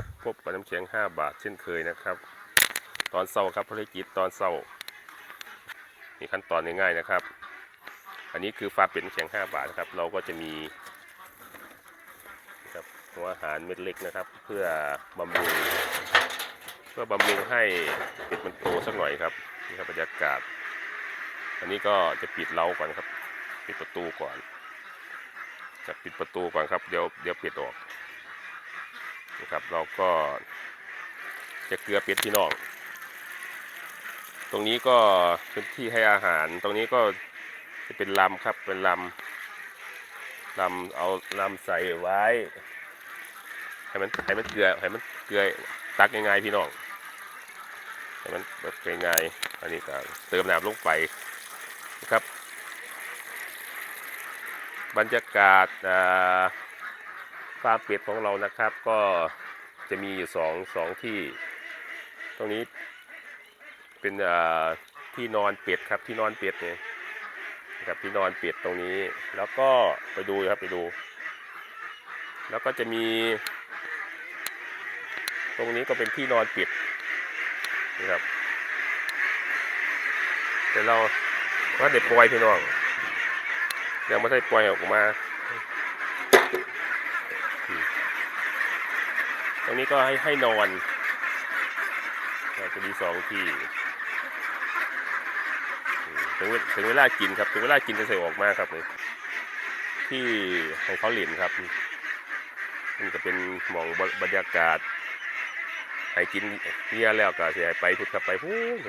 ับพบกับน้ำแข็ง 5 บาทเช่นเคยนะครับ ตอนเศร้าครับภารกิจตอนเศร้ามีขั้นตอนง่ายๆนะครับ อันนี้คือฟาเป็น้ำแข็ง 5 บาทนะครับ เราก็จะมีครับหัวอาหารเม็ดเล็กนะครับ เพื่อบำรุงเพื่อบำรุงให้เป็ดมันโตสักหน่อยครับนี่ครับบรรยากาศ อันนี้ก็จะปิดเล้าก่อนครับ ปิดประตูก่อนจะปิดประตูก่อนครับเดี๋ยวเดี๋ยวปิดออก นะครับ เราก็จะเกลือเป็ดพี่น้อง ตรงนี้ก็เป็นที่ให้อาหาร ตรงนี้ก็จะเป็นลำครับ เป็นลำลำเอาลำใส่ไว้ให้มันให้มันเกลือให้มันเกลือตักยังไงพี่น้องให้มันแบบง่ายๆอันนี้ก็เติมน้ำลงไปนะครับ บรรยากาศอ่า ฟาร์มเป็ดของเรานะครับ ก็จะมีอยู่สองสองที่ ตรงนี้เป็นที่นอนเป็ดครับที่นอนเป็ดเนี่ยนะครับที่นอนเป็ดตรงนี้ แล้วก็ไปดูครับไปดู แล้วก็จะมี ตรงนี้ก็เป็นที่นอนเป็ดนะครับแต่เราว่าเด็กปล่อยพี่น้องยังไม่ได้ปล่อยออกมาอืมต รงนี้ก็ให้ให้นอนจะมีสองที่ถึงเวถึงเวลากินครับถึงเวลากินจะใส่ออกมาครับนี่ที่ให้เขาเหรียญครับนี่ก็เป็นหมองบรรยากาศให้กินเนี่ยแล้วก็เสียไปพุดครับไปพูด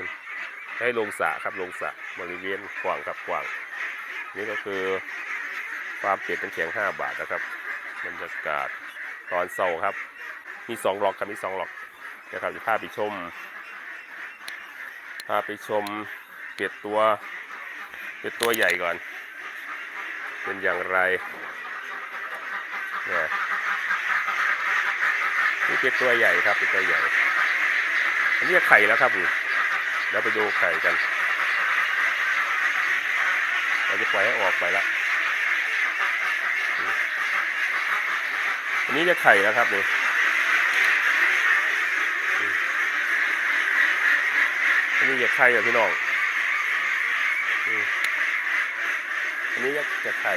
ให้ลงสะครับลงสะบริเวณกว้างครับกว้าง นี่ก็คือความเป็ดเป็นเขียงห้าบาทนะครับบรรยากาศตอนเสาร์ครับ มีสองล็อกครับมีสองล็อกนะครับจะพาไปชมพาไปชมเป็ดตัวเป็ดตัวใหญ่ก่อน เป็นอย่างไรเนี่ยนี่เป็ดตัวใหญ่ครับเป็ดตัวใหญ่อันนี้ไข่แล้วครับนี่เดี๋ยวไปดูไข่กันเราจะปล่อยให้ออกไปแล้วอันนี้จะไข่แล้วครับนี่อืม อันนี้จะไข่อะพี่น้องอันนี้จะจะไข่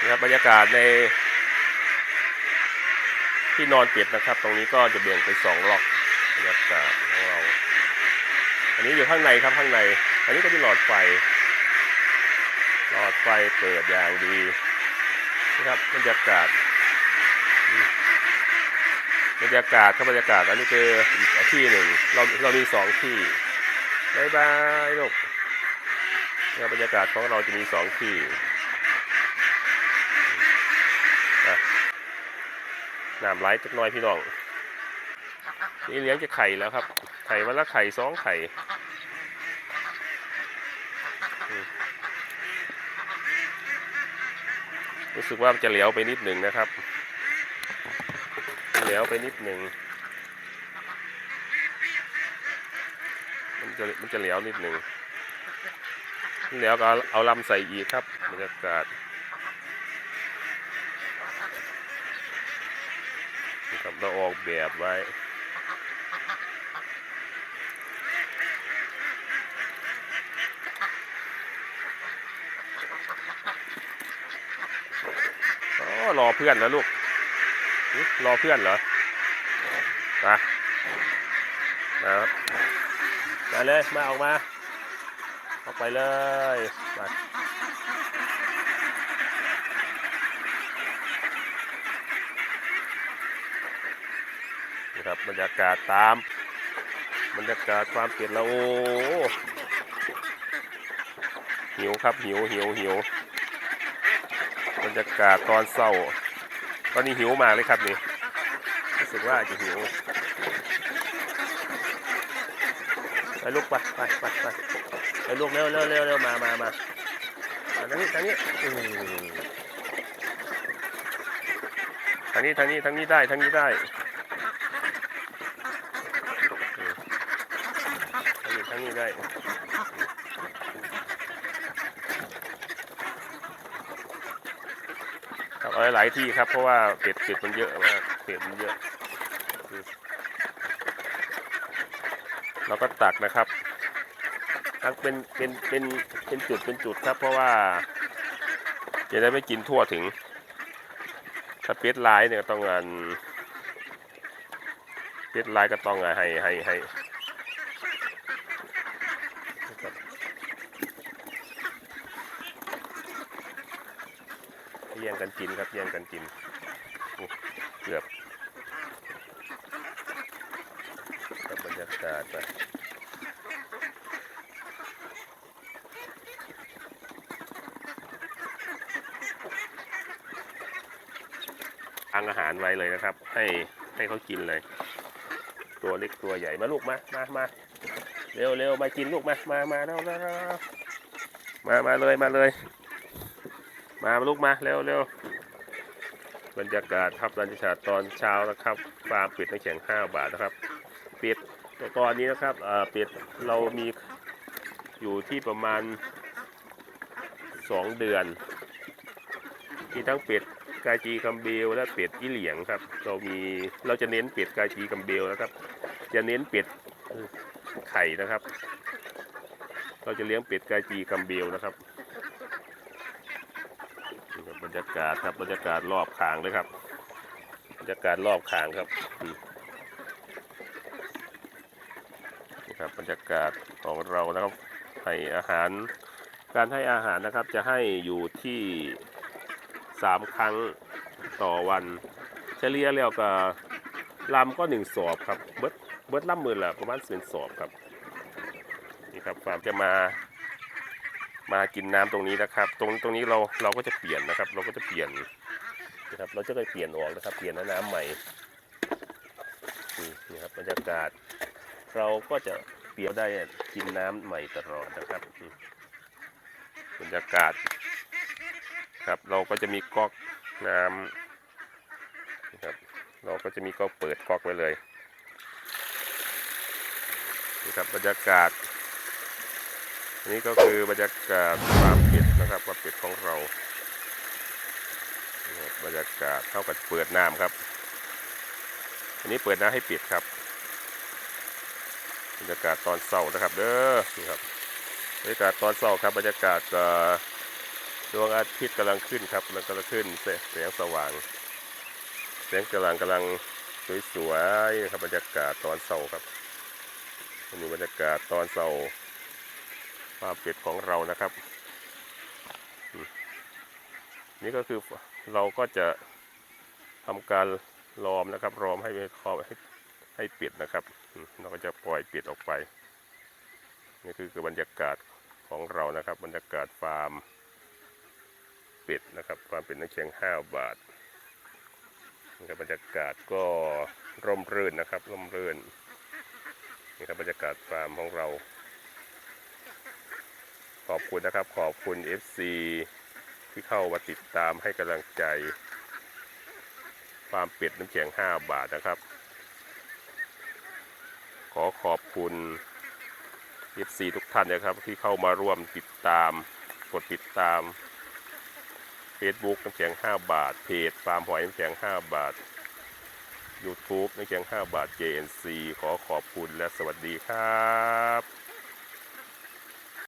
นะครับบรรยากาศในที่นอนเป็ดนะครับ ตรงนี้ก็จะแบ่ยงเป็นสองล็อกบรรยากาศของเรา อันนี้อยู่ข้างในครับข้างใน อันนี้ก็มีหลอดไฟ หลอดไฟเปิดอย่างดีนะครับบรรยากาศ บรรยากาศครับบรรยากาศอันนี้คืออีกที่หนึ่งเราเรามีสองที่บายบายลูกนะบรรยากาศของเราจะมีสองที่น้ำไหลจักน้อยพี่น้องนี่เลี้ยงจะไข่แล้วครับ ไข่วันละไข่สองไข่รู้สึกว่ามันจะเหลียวไปนิดหนึ่งนะครับ ยวไปนิดหนึ่งมันจะมันจะเหลียวนิดหนึ่งเหลียวก็เอาลำใส่อีกครับบรรยากาศนะครับเราออกแบบไว้รอเพื่อนแล้วลูก รอเพื่อนเหรอมานะครับมาเลย มาออกมา ออกไปเลยมานี่ครับบรรยากาศตาม บรรยากาศความเปลี่ยนล้วโอ้หิวครับหิวหิวหิวบรรยากาศตอนเศร้า ตอนนี้หิวมากเลยครับนี่รู้สึกว่าจะหิวไปลูกไปไปไปไปไปลูกเร็วเร็วเร็วเร็วมามามาทางนี้ทางนี้ทางนี้ทางนี้ทางนี้ได้ทางนี้ได้ทางนี้ทางนี้ได้ ครับ เอา หลายที่ครับ เพราะว่าเป็ดเป็ดมันเยอะมากเป็ดมันเยอะ เราก็ตักนะครับตักเป็นเป็นเป็นเป็นจุดเป็นจุดครับ เพราะว่าจะได้ไม่กินทั่วถึงถ้าเป็ดลายเนี่ยก็ต้องงานเป็ดลายก็ต้องให้ให้ให้นะครับแย่ง กันกินครับแย่งกันกินเกือบกับบรรยากาศไปทางอาหารไว้เลยนะครับ ให้ให้เขากินเลย ตัวเล็กตัวใหญ่มาลูกมามามาเร็วเร็วมากินลูกมามามาเร็วเร็วเร็วมามาเลยมาเลย มาลูกมาเร็วเร็วบรรยากาศครับบรรยากาตอนเช้านะครับฟาร์มป็ดน้ำแข็งห้าบาทนะครับป็ดตัวตอนนี้นะครับเอ่อป็ดเรามีอยู่ที่ประมาณสองเดือนมีทั้งเป็ดกาจีคัมเบลและเป็ดอีเหลียงครับ เรามีเราจะเน้นเป็ดกาจีคัมเบลนะครับ จะเน้นเป็ดไข่นะครับ เราจะเลี้ยงเป็ดกาจีคัมเบลนะครับ รับรรยากาศครับบรรยากาศรอบคางเลยครับบรรยากาศรอบคางครับนี่ครับบรรยากาศของเรานะครับให้อาหารการให้อาหารนะครับจะให้อยู่ที่สามครั้งต่อวัน เฉลี่ยแล้วก็ลำก็หนึ่งสอบครับเบิดเบิดล่ำมือละประมาณเป็นสอบครับนี่ครับฟาร์มจะมา มากินน้ำตรงนี้นะครับ ตรงตรงนี้เราเราก็จะเปลี่ยนนะครับ เราก็จะเปลี่ยนนะครับ เราจะไปเปลี่ยนออกนะครับ เปลี่ยนน้ำใหม่นี่ครับบรรยากาศ เราก็จะเปลี่ยนได้กินน้ำใหม่ตลอดนะครับบรรยากาศครับ เราก็จะมีก๊อกน้ำนะครับ เราก็จะมีก๊อกเปิดก๊อกไว้เลยนี่ครับบรรยากาศ นนี้ก็คือบรรยากาศความเป็ดนะครับความเป็ดของเราบรรยากาศเท่ากับเปิดน้ำครับ อันนี้เปิดน้ำให้ปิดครับบรรยากาศตอนเช้านะครับเด้อนี่ครับบรรยากาศตอนเช้าครับบรรยากาศดวงอาทิตย์กำลังขึ้นครับกำลังกำลังขึ้นแสงสว่างแสงกำลังกำลังสวยๆนะครับบรรยากาศตอนเช้าครับอันนี้บรรยากาศตอนเช้าาเป็ดของเรานะครับ นี่ก็คือเราก็จะทำการล้อมนะครับล้อมให้คอให้ให้เป็ดนะครับเราก็จะปล่อยเป็ดออกไป นี่คือคือบรรยากาศของเรานะครับ บรรยากาศฟาร์มเป็ดนะครับความเป็นน้ำแข็งห้าบาทนี่ครับบรรยากาศก็ร่มรื่นนะครับร่มรื่นนี่ครับบรรยากาศฟาร์มของเรา ขอบคุณนะครับ ขอบคุณ FC ที่เข้ามาติดตามให้กำลังใจฟามเป็ดน้ำแข็งห้าบาทนะครับ ขอขอบคุณ FC ทุกท่านนะครับ ที่เข้ามาร่วมติดตาม กดติดตาม Facebook น้ำแข็ง 5 บาท เพจฟาร์มหอยน้ำแข็ง 5 บาท YouTube น้ำแข็ง 5 บาท JNC ขอขอบคุณและสวัสดีครับ